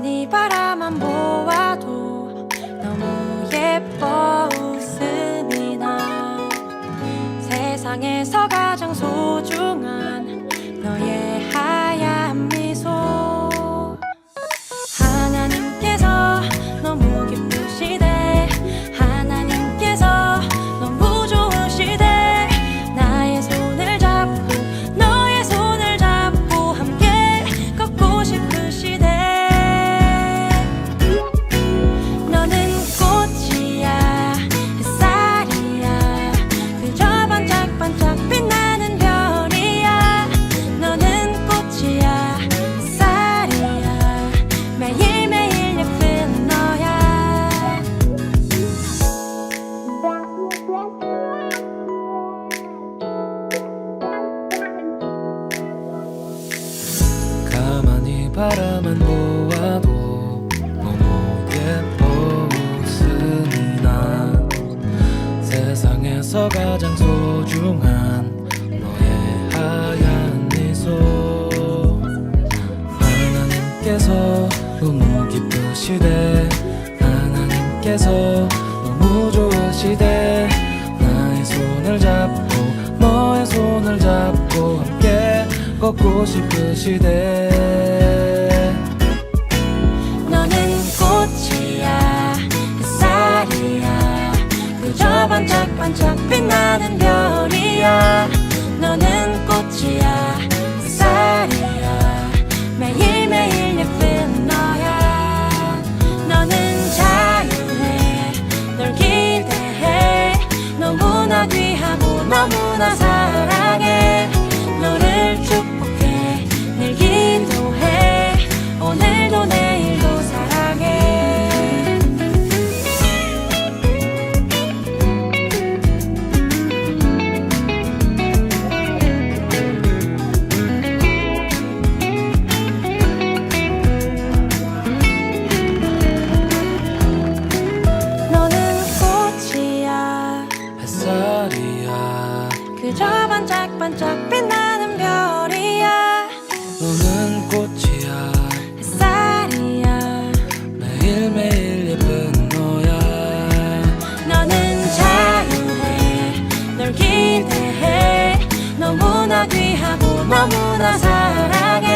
가만히 바라만 보아도 너무 예뻐 웃음이 나 세상에서 가장 소중한 너의 바라만 보아도 너무 예뻐 웃음이 나 세상에서 가장 소중한 너의 하얀 미소. 하나님께서 너무 기쁘시대. 하나님께서 너무 좋으시대. 나의 손을 잡고 너의 손을 잡고 함께 걷고 싶으시대 반짝반짝 빛나는 별이야. 너는 꽃이야 햇살이야. 매일매일 예쁜 너야. 너는 자유해 널 기대해. 너무나 귀하고 너무나 사랑해 반짝반짝 빛나는 별이야. 너는 꽃이야. 햇살이야. 매일매일 예쁜 너야. 너는 자유해. 널 기대해. 너무나 귀하고 너무나 사랑해